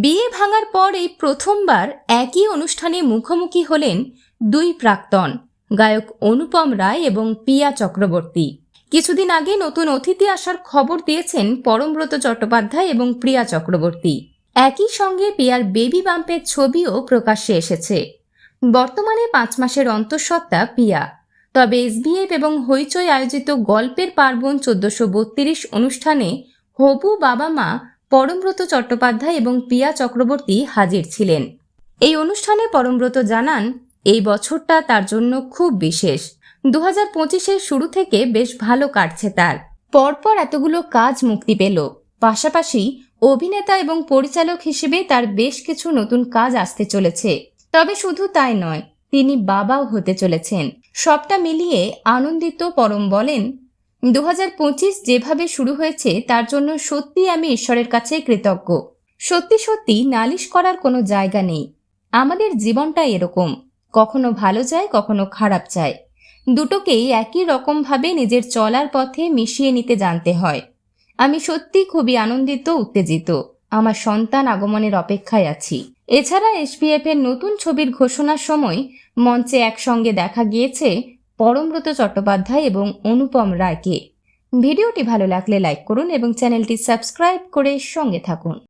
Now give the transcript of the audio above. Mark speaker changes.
Speaker 1: বিয়ে ভাঙার পর এই প্রথমবার একই অনুষ্ঠানে মুখোমুখি হলেন দুই প্রাক্তন, গায়ক অনুপম রায় এবং পিয়া চক্রবর্তী। কিছুদিন আগে নতুন অতিথি আসার খবর দিয়েছেন পরমব্রত চট্টোপাধ্যায় এবং প্রিয়া চক্রবর্তী। একই সঙ্গে পিয়ার বেবি বাম্পের ছবিও প্রকাশ্যে এসেছে। বর্তমানে পাঁচ মাসের অন্তঃসত্ত্বা পিয়া। তবে এসবিএফ এবং হইচই আয়োজিত গল্পের পার্বণ চোদ্দশো বত্রিশ অনুষ্ঠানে হবু বাবা মা পরমব্রত চট্টোপাধ্যায় এবং পিয়া চক্রবর্তী হাজির ছিলেন। এই অনুষ্ঠানে পরমব্রত জানান, এই বছরটা তার জন্য খুব বিশেষ। দু হাজার পঁচিশের শুরু থেকে বেশ ভালো কাটছে তার। পরপর এতগুলো কাজ মুক্তি পেল। পাশাপাশি অভিনেতা এবং পরিচালক হিসেবে তার বেশ কিছু নতুন কাজ আসতে চলেছে। তবে শুধু তাই নয়, তিনি বাবাও হতে চলেছেন। সবটা মিলিয়ে আনন্দিত পরম বলেন দু হাজার পঁচিশ যেভাবে শুরু হয়েছে, তার জন্য সত্যি আমি ঈশ্বরের কাছে কৃতজ্ঞ। সত্যি সত্যি নালিশ করার কোনো জায়গা নেই। আমাদের জীবনটা এরকম। কখনো ভালো যায়, কখনো খারাপ যায়। দুটোকেই একই রকমভাবে নিজের চলার পথে মিশিয়ে নিতে জানতে হয়। আমি সত্যি খুবই আনন্দিত, উত্তেজিত। আমার সন্তান আগমনের অপেক্ষায় আছি। এছাড়া এসপিএফ এর নতুন ছবির ঘোষণার সময় মঞ্চে একসঙ্গে দেখা গিয়েছে পরমব্রত চট্টোপাধ্যায় এবং অনুপম রায়কে। ভিডিওটি ভালো লাগলে লাইক করুন এবং চ্যানেলটি সাবস্ক্রাইব করে সঙ্গে থাকুন।